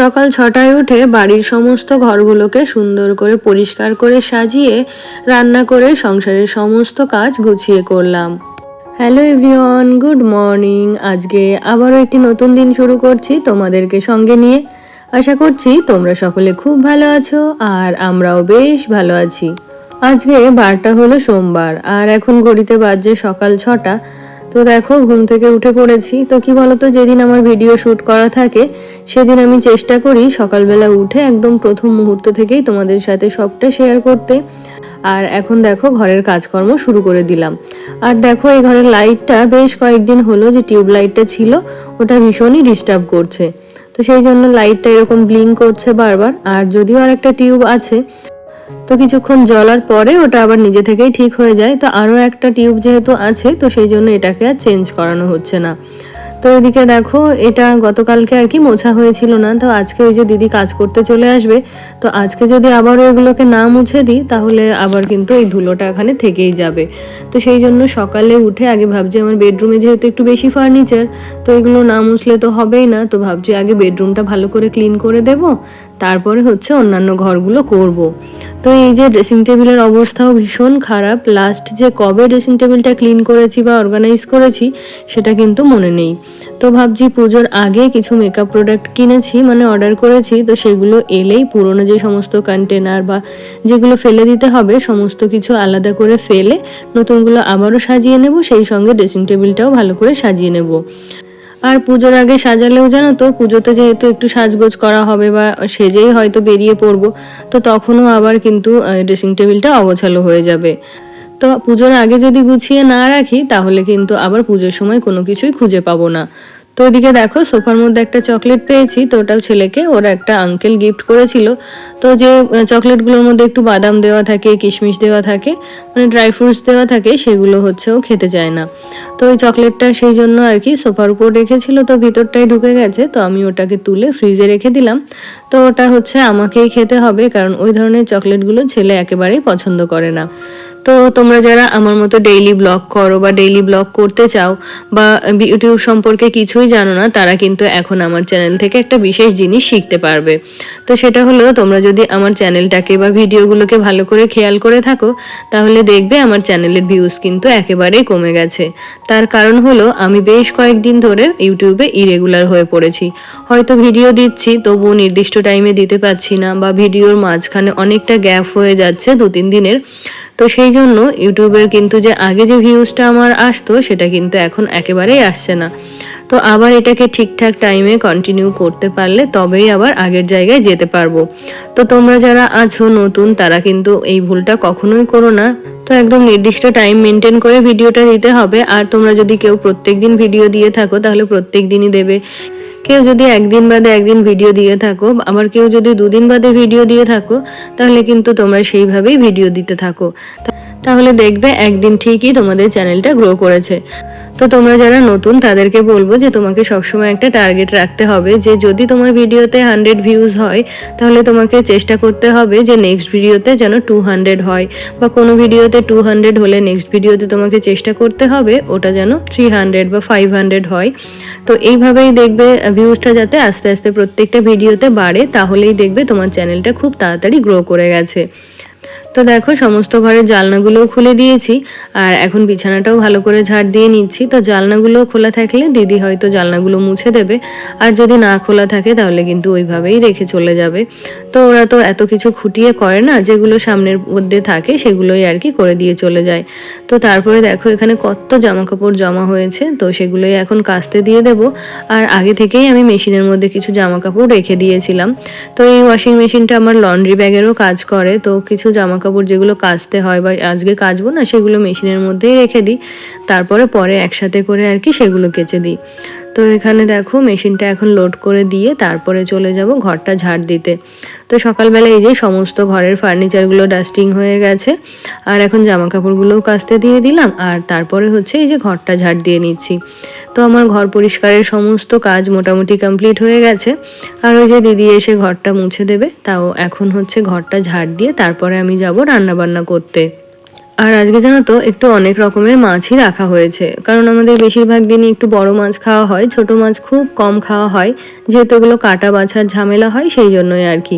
সকাল ছটায় উঠে বাড়ির সমস্ত ঘরগুলোকে সুন্দর করে পরিষ্কার করে সাজিয়ে রান্না করে সংসারের সমস্ত কাজ গুছিয়ে করলাম। Hello everyone, good morning. আজকে আবারও একটি নতুন দিন শুরু করছি তোমাদেরকে সঙ্গে নিয়ে। আশা করছি তোমরা সকলে খুব ভালো আছো আর আমরাও বেশ ভালো আছি। আজকে বারটা হলো সোমবার আর এখন ঘড়িতে বাজছে সকাল ছটা। তো দেখো, ঘুম থেকে উঠে পড়েছি। তো কি বলতো, যেদিন আমার ভিডিও শ্যুট করা থাকে, সেদিন আমি চেষ্টা করি সকালবেলা উঠে একদম প্রথম মুহূর্ত থেকেই তোমাদের সাথে সবটা শেয়ার করতে। আর এখন দেখো, ঘরের কাজকর্ম শুরু করে দিলাম। আর দেখো, এই ঘরের লাইটটা বেশ কয়েকদিন হলো যে টিউব লাইটটা ছিল, ওটা ভীষণই ডিস্টার্ব করছে। তো সেই জন্য লাইটটা এরকম ব্লিঙ্ক করছে বারবার। আর যদিও আর একটা টিউব আছে তো কিছুক্ষণ জ্বলার পরে ওটা আবার নিজে থেকেই ঠিক হয়ে যায়। তো আরও একটা টিউব যেহেতু আছে, তো সেই জন্য এটাকে আর চেঞ্জ করানো হচ্ছে না। তো এদিকে দেখো, এটা গতকালকে আর কি মোছা হয়েছিল না। তো আজকে ওই যে দিদি কাজ করতে চলে আসবে। তো আজকে যদি আবার ওইগুলোকে না মুছে দিই, তাহলে আবার কিন্তু এই ধুলোটা এখানে থেকেই যাবে। তো সেই জন্য সকালে উঠে আগে ভাবছি আমার বেডরুমে যেহেতু একটু বেশি ফার্নিচার, তো এগুলো না মুছলে তো হবেই না। তো ভাবছি আগে বেডরুমটা ভালো করে ক্লিন করে দেব। তারপরে হচ্ছে অন্যান্য ঘরগুলো করব। তো এই যে ড্রেসিং টেবিলের অবস্থাও ভীষণ খারাপ। লাস্ট যে কবে ড্রেসিং টেবিলটা ক্লিন করেছি বা অর্গানাইজ করেছি, সেটা কিন্তু মনে নেই। তো ভাবছি পুজোর আগে কিছু মেকআপ প্রোডাক্ট কিনেছি মানে অর্ডার করেছি। তো সেগুলো এলেই পুরনো যে সমস্ত কন্টেনার বা যেগুলো ফেলে দিতে হবে, সমস্ত কিছু আলাদা করে ফেলে নতুনগুলো আবারও সাজিয়ে নেব। সেই সঙ্গে ড্রেসিং টেবিলটাও ভালো করে সাজিয়ে নেব। আর পুজোর আগে সাজালেও জানো তো? পুজোতে যেহেতু একটু সাজগোজ করা হবে বা সেজেই হয়তো বেরিয়ে পড়ব, তো তখনও আবার কিন্তু ড্রেসিং টেবিলটা অগোছালো হয়ে যাবে। তো পুজোর আগে যদি গুছিয়ে না রাখি, তাহলে কিন্তু আবার পুজোর সময় কোনো কিছুই খুঁজে পাবো না। তো ওইদিকে দেখো, সোফার মধ্যে একটা চকলেট পেয়েছি, তো ওটাও ছেলেকে, ওরা একটা আঙ্কেল গিফট করেছিল। তো যে চকলেটগুলোর মধ্যে একটু বাদাম দেওয়া থাকে, কিশমিশ দেওয়া থাকে মানে ড্রাই ফ্রুটস দেওয়া থাকে, সেগুলো হচ্ছে ও খেতে চায় না। তো ওই চকলেটটা সেই জন্য আর কি সোফার উপর রেখেছিল, তো ভিতরটাই ঢুকে গেছে, তো আমি ওটাকে তুলে ফ্রিজে রেখে দিলাম। তো ওটা হচ্ছে আমাকেই খেতে হবে, কারণ ওই ধরনের চকলেটগুলো ছেলে একেবারেই পছন্দ করে না। তো তোমরা যারা আমার মতো ডেইলি ব্লগ করো বা ডেইলি ব্লগ করতে চাও বা ইউটিউব সম্পর্কে কিছুই জানো না, তারা কিন্তু এখন আমার চ্যানেল থেকে একটা বিশেষ জিনিস শিখতে পারবে। তো সেটা হলো, তোমরা যদি আমার চ্যানেলটাকে বা ভিডিওগুলোকে ভালো করে খেয়াল করে থাকো, তাহলে দেখবে আমার চ্যানেলের ভিউজ কিন্তু একেবারেই কমে গেছে। তার কারণ হলো, আমি বেশ কয়েকদিন ধরে ইউটিউবে ইরেগুলার হয়ে পড়েছি। হয়তো ভিডিও দিচ্ছি, তবুও নির্দিষ্ট টাইমে দিতে পারছি না বা ভিডিওর মাঝখানে অনেকটা গ্যাপ হয়ে যাচ্ছে দু তিন দিনের। তো সেই জন্য ইউটিউবের কিন্তু যে আগে যে ভিউজটা আমার আসতো, সেটা কিন্তু এখন একেবারেই আসছে না। তো আবার এটাকে ঠিকঠাক টাইমে কন্টিনিউ করতে পারলে তবেই আবার আগের জায়গায় যেতে পারব। তো তোমরা যারা আছো নতুন, তারা কিন্তু এই ভুলটা কখনোই করো না। তো একদম নির্দিষ্ট টাইম মেনটেন করে ভিডিওটা দিতে হবে। আর তোমরা যদি কেউ প্রত্যেক দিন ভিডিও দিয়ে থাকো, তাহলে প্রত্যেক দিনই দেবে। কেউ যদি একদিন বাদে একদিন ভিডিও দিয়ে থাকো, আবার কেউ যদি দুদিন বাদে ভিডিও দিয়ে থাকো, তাহলে কিন্তু তোমরা সেইভাবেই ভিডিও দিতে থাকো। তাহলে দেখবে একদিন ঠিকই তোমাদের চ্যানেলটা গ্রো করেছে। তো তোমরা যারা নতুন, তাদেরকে বলব যে তোমাকে সবসময় একটা টার্গেট রাখতে হবে যে যদি তোমার ভিডিওতে হান্ড্রেড ভিউজ হয়, তাহলে তোমাকে চেষ্টা করতে হবে যে নেক্সট ভিডিওতে যেন টু হান্ড্রেড হয় বা কোনো ভিডিওতে টু হান্ড্রেড হলে নেক্সট ভিডিওতে তোমাকে চেষ্টা করতে হবে ওটা যেন থ্রি হান্ড্রেড বা ফাইভ হান্ড্রেড হয়। তো এইভাবেই দেখবে ভিউজটা যাতে আস্তে আস্তে প্রত্যেকটা ভিডিওতে বাড়ে, তাহলেই দেখবে তোমার চ্যানেলটা খুব তাড়াতাড়ি গ্রো করে গেছে। তো দেখো, সমস্ত ঘরের জালনাগুলোও খুলে দিয়েছি, আর এখন বিছানাটাও ভালো করে ঝাড় দিয়ে নিচ্ছি। তো জালনাগুলো খোলা থাকলে দিদি হয়তো জালনাগুলো মুছে দেবে, আর যদি না খোলা থাকে তাহলে কিন্তু ওইভাবেই রেখে চলে যাবে। তো ওরা তো এত কিছু খুঁটিয়ে করে না, যেগুলো সামনের মধ্যে থাকে সেগুলোই আর কি করে দিয়ে চলে যায়। তো তারপরে দেখো, এখানে কত জামা কাপড় জমা হয়েছে, তো সেগুলোই এখন কাস্তে দিয়ে দেব। আর আগে থেকেই আমি মেশিনের মধ্যে কিছু জামা কাপড় রেখে দিয়েছিলাম। তো এই ওয়াশিং মেশিনটা আমার লন্ড্রি ব্যাগেরও কাজ করে, তো কিছু জামা কাপড় যেগুলো কাচতে হয় বা আজকে কাচবো না, সেগুলো মেশিনের মধ্যেই রেখে দিই। তারপরে পরে একসাথে করে আর কি সেগুলো কেচে দিই। তো এখানে দেখো মেশিনটা এখন লোড করে দিয়ে তারপরে চলে যাব ঘরটা ঝাড় দিতে। তো সকালবেলা এই যে সমস্ত ঘরের ফার্নিচারগুলো ডাস্টিং হয়ে গেছে, আর এখন জামা কাপড়গুলোও কাচতে দিয়ে দিলাম, আর তারপরে হচ্ছে এই যে ঘরটা ঝাড় দিয়ে নিচ্ছি। তো আমার ঘর পরিষ্কারের সমস্ত কাজ মোটামুটি কমপ্লিট হয়ে গেছে, আর ওই যে দিদি এসে ঘরটা মুছে দেবে, তাও এখন হচ্ছে ঘরটা ঝাড় দিয়ে তারপরে আমি যাব রান্না বান্না করতে। আর আজকে জানো তো, একটু অনেক রকমের মাছই রাখা হয়েছে। কারণ আমাদের বেশিরভাগ দিনই একটু বড় মাছ খাওয়া হয়, ছোট মাছ খুব কম খাওয়া হয়। যেহেতু এগুলো কাটা বাছার ঝামেলা হয়, সেই জন্যই আর কি।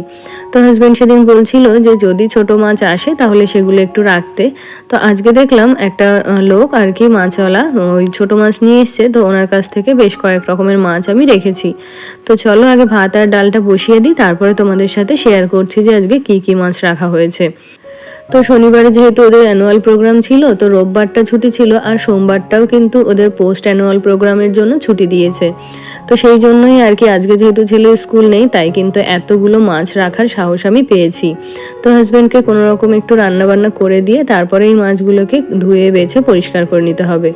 তো হাজব্যান্ড সেদিন বলছিল যে, যদি ছোট মাছ আসে, তাহলে সেগুলো একটু রাখতে। তো আজকে দেখলাম একটা লোক আর কি মাছওয়ালা, ওই ছোট মাছ নিয়ে এসছে। তো ওনার কাছ থেকে বেশ কয়েক রকমের মাছ আমি রেখেছি। তো চলো, আগে ভাত আর ডালটা বসিয়ে দিই, তারপরে তোমাদের সাথে শেয়ার করছি যে আজকে কি কি মাছ রাখা হয়েছে। তো শনিবারে যেহেতু ওদের অ্যানুয়াল প্রোগ্রাম ছিল, তো রোববারটা ছুটি ছিল আর সোমবারটাও কিন্তু ওদের পোস্ট অ্যানুয়াল প্রোগ্রামের জন্য ছুটি দিয়েছে। তো সেই জন্যই আর কি আজকে যেহেতু ছেলের স্কুল নেই, তাই কিন্তু এতগুলো মাছ রাখার সাহস আমি পেয়েছি। তো হাজব্যান্ডকে কোনো রকম একটু রান্নাবান্না করে দিয়ে তারপরে এই মাছগুলোকে ধুয়ে, বেছে, পরিষ্কার করে নিতে হবে।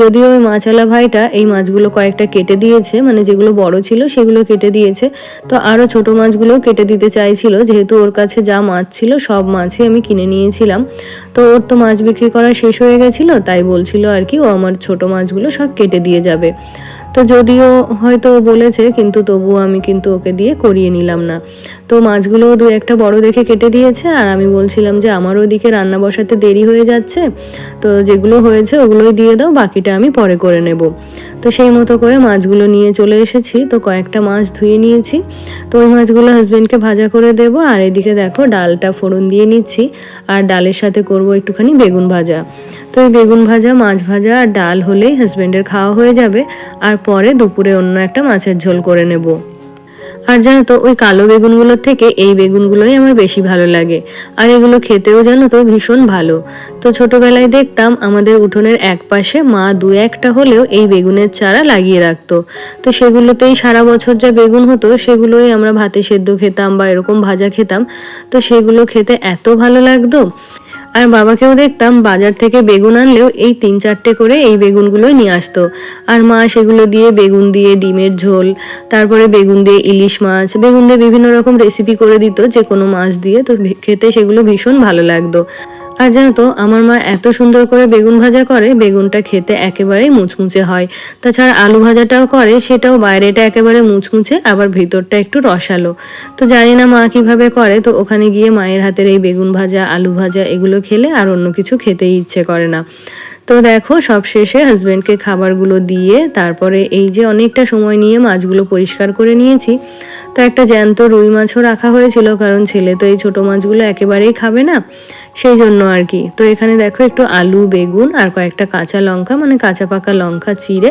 যদিও ওই মাছওয়ালা ভাইটা এই মাছগুলো কয়েকটা কেটে দিয়েছে মানে যেগুলো বড় ছিল সেগুলো কেটে দিয়েছে। তো আরও ছোট মাছগুলোও কেটে দিতে চাইছিল, যেহেতু ওর কাছে যা মাছ ছিল সব মাছই আমি কিনে নিয়েছিলাম। তো ওর তো মাছ বিক্রি করা শেষ হয়ে গেছিল, তাই বলছিল আর কি, ও আমার ছোট মাছগুলো সব কেটে দিয়ে যাবে। তো যদিও হয়তো বলেছে, কিন্তু তবুও আমি কিন্তু ওকে দিয়ে করিয়ে নিলাম না। তো মাছগুলো দু একটা বড় দেখে কেটে দিয়েছে, আর আমি বলছিলাম যে, আমার ওদিকে রান্না বসাতে দেরি হয়ে যাচ্ছে, তো যেগুলো হয়েছে ওগুলোই দিয়ে দাও, বাকিটা আমি পরে করে নেব। তো সেই মতো করে মাছগুলো নিয়ে চলে এসেছি। তো কয়েকটা মাছ ধুয়ে নিয়েছি। তো ওই মাছগুলো হাজব্যান্ডকে ভাজা করে দেব। আর এদিকে দেখো ডালটা ফোড়ন দিয়ে নিচ্ছি। আর ডালের সাথে করব একটুখানি বেগুন ভাজা। তো এই বেগুন ভাজা, মাছ ভাজা আর ডাল হলেই হাজব্যান্ডের খাওয়া হয়ে যাবে। আর পরে দুপুরে অন্য একটা মাছের ঝোল করে নেব। আর জানো তো, ওই কালো বেগুনগুলোর থেকে এই বেগুনগুলোই আমার বেশি ভালো লাগে। আর এগুলো খেতেও জানো তো ভীষণ ভালো। তো ছোটবেলায় দেখতাম আমাদের উঠোনের এক পাশে মা দু একটা হলেও এই বেগুনের চারা লাগিয়ে রাখতো। তো সেগুলোতেই সারা বছর যা বেগুন হতো, সেগুলোই আমরা ভাতে সেদ্ধ খেতাম বা এরকম ভাজা খেতাম। তো সেগুলো খেতে এত ভালো লাগতো আর বাবাকেও দেখতাম বাজার থেকে বেগুন আনলেও এই তিন চারটে করে এই বেগুনগুলোই নিয়ে আসতো। আর মা সেগুলো দিয়ে বেগুন দিয়ে ডিমের ঝোল, তারপরে বেগুন দিয়ে ইলিশ মাছ, বেগুন দিয়ে বিভিন্ন রকম রেসিপি করে দিত যে কোনো মাছ দিয়ে। তো খেতে সেগুলো ভীষণ ভালো লাগতো। আর জানো তো, আমার মা এত সুন্দর করে বেগুন ভাজা করে, বেগুনটা খেতে একেবারেই মুচমুচে হয়। তাছাড়া আলু ভাজাটাও করে, সেটাও বাইরেটা একেবারে মুচমুচে, আবার ভিতরটা একটু রসালো। তো জানি না মা কীভাবে করে, তো ওখানে গিয়ে মায়ের হাতের এই বেগুন ভাজা, আলু ভাজা, এগুলো খেলে আর অন্য কিছু খেতেই ইচ্ছে করে না। তো দেখো সব শেষে হাজবেন্ডকে খাবারগুলো দিয়ে তারপরে এই যে অনেকটা সময় নিয়ে মাছগুলো পরিষ্কার করে নিয়েছি। তো একটা জ্যান্ত রুই মাছও রাখা হয়েছিল, কারণ ছেলে তো এই ছোট মাছগুলো একেবারেই খাবে না। সেই জন্য আর কি। তো এখানে দেখো একটু আলু, বেগুন আর কয়েকটা কাঁচা লঙ্কা মানে কাঁচা পাকা লঙ্কা, চিড়ে।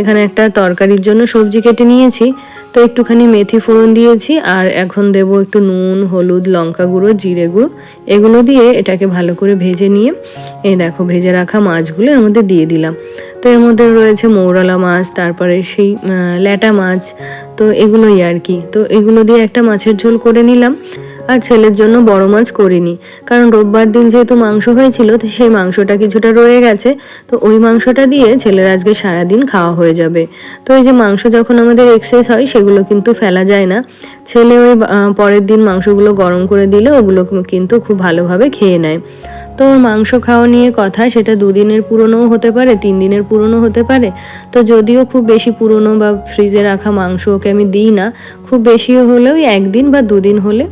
এখানে একটা তরকারির জন্য সবজি কেটে নিয়েছি। তো একটুখানি মেথি ফোড়ন দিয়েছি, আর এখন দেব একটু নুন, হলুদ, লঙ্কা গুঁড়ো, জিরে গুঁড়ো। এগুলো দিয়ে এটাকে ভালো করে ভেজে নিয়ে, এই দেখো ভেজে রাখা মাছগুলো এর মধ্যে দিয়ে দিলাম। তো এর মধ্যে রয়েছে মৌরালা মাছ, তারপরে সেই ল্যাটা মাছ, তো এগুলোই আর কি। তো এগুলো দিয়ে একটা মাছের ঝোল করে নিলাম। আর ছেলের জন্য বড় মাছ করিনি। কারণ রোববার দিন যেহেতু মাংস হয়েছিল, তো সেই মাংসটা কিছুটা রয়ে গেছে। তো ওই মাংসটা দিয়ে ছেলের আজকে সারাদিন খাওয়া হয়ে যাবে। তো এই যে মাংস যখন আমাদের এক্সেস হয়, সেগুলো কিন্তু ফেলা যায় না। ছেলে ওই পরের দিন মাংসগুলো গরম করে দিলে ওগুলো কিন্তু খুব ভালোভাবে খেয়ে নেয়। তো মাংস খাওয়া নিয়ে কথা, সেটা দুদিনের পুরনোও হতে পারে তিন দিনের পুরনো হতে পারে। তো যদিও খুব বেশি পুরনো বা ফ্রিজে রাখা মাংস ওকে আমি দিই না, খুব বেশি হলেও একদিন বা দুদিন হলে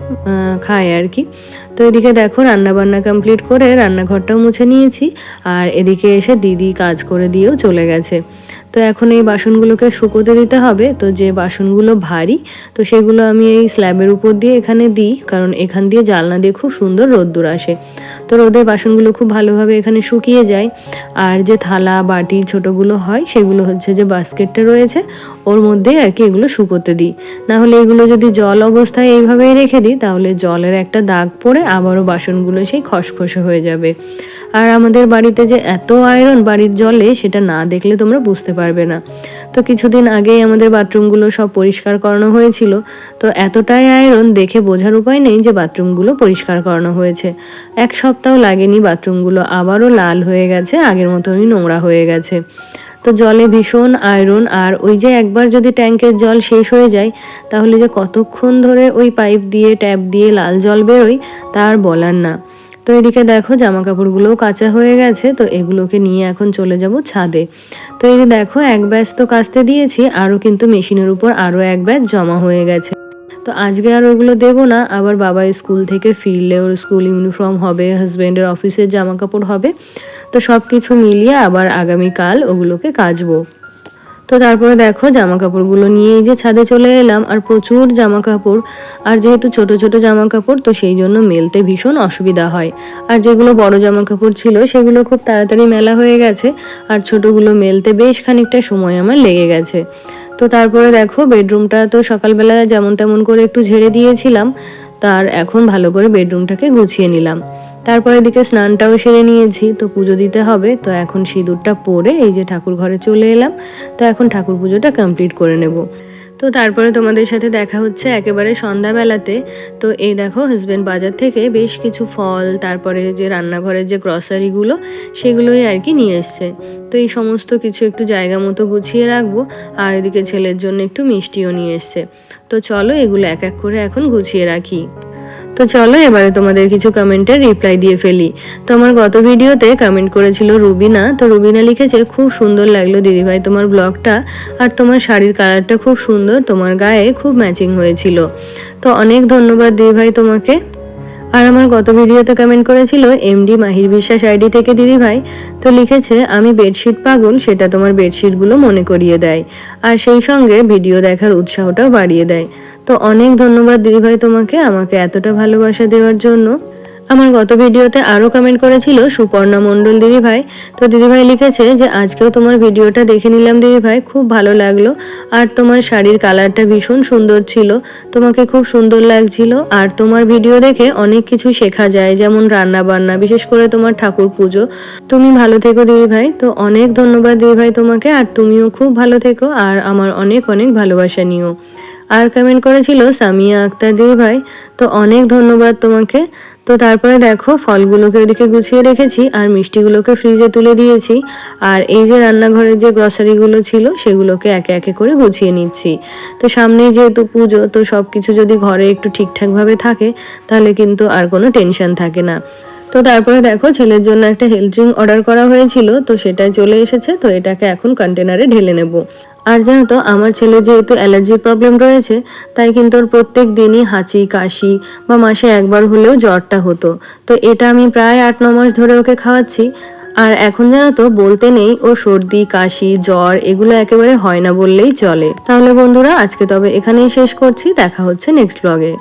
খায় আর কি। তো এদিকে দেখো রান্না বান্না কমপ্লিট করে রান্নাঘরটাও মুছে নিয়েছি, আর এদিকে এসে দিদি কাজ করে দিয়েও চলে গেছে। তো এখন এই বাসনগুলোকে শুকোতে দিতে হবে। তো যে বাসনগুলো ভারী, তো সেগুলো আমি এই স্ল্যাবের উপর দিয়ে এখানে দিই, কারণ এখান দিয়ে জানলা দিয়ে খুব সুন্দর রোদ্দুর আসে। তো রোদের বাসনগুলো খুব ভালোভাবে এখানে শুকিয়ে যায়। আর যে থালা, বাটি ছোটোগুলো হয়, সেগুলো হচ্ছে যে বাস্কেটটা রয়েছে, ওর মধ্যে আর কি এগুলো শুকোতে দিই। না হলে এগুলো যদি জল অবস্থায় এইভাবেই রেখে দিই, তাহলে জলের একটা দাগ পড়ে আবারও বাসনগুলো সেই খসখসে হয়ে যাবে। আর আমাদের বাড়িতে যে এত আয়রন বাড়ির জলে, সেটা না দেখলে তোমরা বুঝতে পারবে না। তো কিছুদিন আগেই আমাদের বাথরুমগুলো সব পরিষ্কার করানো হয়েছিল। তো এতটাই আয়রন দেখে বোঝার উপায় নেই যে বাথরুমগুলো পরিষ্কার করানো হয়েছে। এক সপ্তাহ লাগেনি বাথরুমগুলো আবারও লাল হয়ে গেছে, আগের মতনই নোংরা হয়ে গেছে। তো জলে ভীষণ আয়রন আর ওই যে একবার যদি ট্যাঙ্কের জল শেষ হয়ে যায়, তাহলে যে কতক্ষণ ধরে ওই পাইপ দিয়ে ট্যাপ দিয়ে লাল জল বেরোয় তার বলার না। তো এদিকে দেখো জামা কাপড়গুলোও কাঁচা হয়ে গেছে, তো এগুলোকে নিয়ে এখন চলে যাব ছাদে। তো এই দেখো এক ব্যাচ তো কাচতে দিয়েছি, আরও কিন্তু মেশিনের উপর আরও এক ব্যাচ জমা হয়ে গেছে। তো আজকে আর ওগুলো দেবো না, আবার বাবা স্কুল থেকে ফিরলে ওর স্কুল ইউনিফর্ম হবে হাজব্যান্ডের অফিসের জামা কাপড় হবে। তো সব কিছু মিলিয়ে আবার আগামীকাল ওগুলোকে কাচবো। তো তারপরে দেখো জামা কাপড়গুলো নিয়ে এই যে ছাদে চলে এলাম, আর প্রচুর জামা কাপড় আর যেহেতু ছোট ছোট জামা কাপড় তো সেই জন্য মেলতে ভীষণ অসুবিধা হয়। আর যেগুলো বড় জামা কাপড় ছিল, সেগুলো খুব তাড়াতাড়ি মেলা হয়ে গেছে, আর ছোটগুলো মেলতে বেশ খানিকটা সময় আমার লেগে গেছে। তো তারপরে দেখো বেডরুমটা তো সকালবেলা যেমন তেমন করে একটু ঝেড়ে দিয়েছিলাম, তার এখন ভালো করে বেডরুমটাকে গুছিয়ে নিলাম। তারপরে দিকে স্নানটাও সেরে নিয়েছি। তো পুজো দিতে হবে। তো এখন সিঁদুরটা পরে এই যে ঠাকুর ঘরে চলে এলাম। তো এখন ঠাকুর পুজোটা কমপ্লিট করে নেব। তো তারপরে তোমাদের সাথে দেখা হচ্ছে একেবারে সন্ধ্যাবেলাতে। তো এই দেখো হাজব্যান্ড বাজার থেকে বেশ কিছু ফল, তারপরে যে রান্নাঘরের যে গ্রসারিগুলো সেগুলোই আর কি নিয়ে এসছে। তো এই সমস্ত কিছু একটু জায়গা মতো গুছিয়ে রাখব। আর এদিকে ছেলের জন্য একটু মিষ্টিও নিয়ে এসছে। তো চলো এগুলো এক এক করে এখন গুছিয়ে রাখি। তো চলো এবারে তোমাদের কিছু কমেন্টের রিপ্লাই দিয়ে ফেলি। তো আমার গত ভিডিওতে কমেন্ট করেছিল রুবিনা, তো রুবিনা লিখেছে, খুব সুন্দর লাগল দিদিভাই তোমার ব্লগটা আর তোমার শাড়ির কালারটা খুব সুন্দর, তোমার গায়ে খুব ম্যাচিং হয়েছিল। তো অনেক ধন্যবাদ দিদিভাই তোমাকে। আর আমার গত ভিডিওতে কমেন্ট করেছিল এমডি মাহির বিশ্বাস আইডি থেকে দিদি ভাই তো লিখেছে, আমি বেডশিট পাগল, সেটা তোমার বেডশিটগুলো মনে করিয়ে দেয়। আর সেই সঙ্গে ভিডিও দেখার উৎসাহটাও বাড়িয়ে দেয়। তো অনেক ধন্যবাদ দিদিভাই তোমাকে আমাকে এতটা ভালোবাসা দেওয়ার জন্য। আমার গত ভিডিওতে আরও কমেন্ট করেছিল সুপর্ণা মণ্ডল দিদিভাই। তো দিদিভাই লিখেছে যে, আজকেও তোমার ভিডিওটা দেখে নিলাম দিদিভাই, খুব ভালো লাগল। আর তোমার শাড়ির কালারটা ভীষণ সুন্দর ছিল। তোমাকে খুব সুন্দর লাগছিল। আর তোমার ভিডিও দেখে অনেক কিছু শেখা যায়, যেমন রান্না বান্না বিশেষ করে তোমার ঠাকুর পুজো। তুমি ভালো থেকো দিদিভাই। তো অনেক ধন্যবাদ দিদিভাই তোমাকে। আর তুমিও খুব ভালো থেকো। আর আমার অনেক অনেক ভালোবাসা নিও। আর কমেন্ট করেছিল সামিয়া আক্তার দিদিভাই তো অনেক ধন্যবাদ তোমাকে। তো তারপরে দেখো, ফলগুলোকে ওদিকে গুছিয়ে রেখেছি আর মিষ্টিগুলোকে ফ্রিজে তুলে দিয়েছি। আর এই যে রান্নাঘরের যে গ্রসারিগুলো ছিল, সেগুলোকে একে একে করে গুছিয়ে নিচ্ছি। তো সামনেই যেহেতু পুজো, তো সব কিছু যদি ঘরে একটু ঠিকঠাকভাবে থাকে, তাহলে কিন্তু আর কোনো টেনশন থাকে না। তো তারপরে দেখো, ছেলের জন্য একটা হেলথ ড্রিঙ্ক অর্ডার করা হয়েছিল, তো সেটাই চলে এসেছে। তো এটাকে এখন কন্টেনারে ঢেলে নেব। আর জানো তো, আমার ছেলে যেহেতু অ্যালার্জির প্রবলেম রয়েছে, তাই কিন্তু ওর প্রত্যেক দিনই হাঁচি, কাশি বা মাসে একবার হলেও জ্বরটা হতো। তো এটা আমি প্রায় আট, ন মাস ধরে ওকে খাওয়াচ্ছি। আর এখন জানো তো, বলতে নেই, ও সর্দি, কাশি, জ্বর এগুলো একেবারে হয় না বললেই চলে। তাহলে বন্ধুরা, আজকে তবে এখানেই শেষ করছি, দেখা হচ্ছে নেক্সট ব্লগে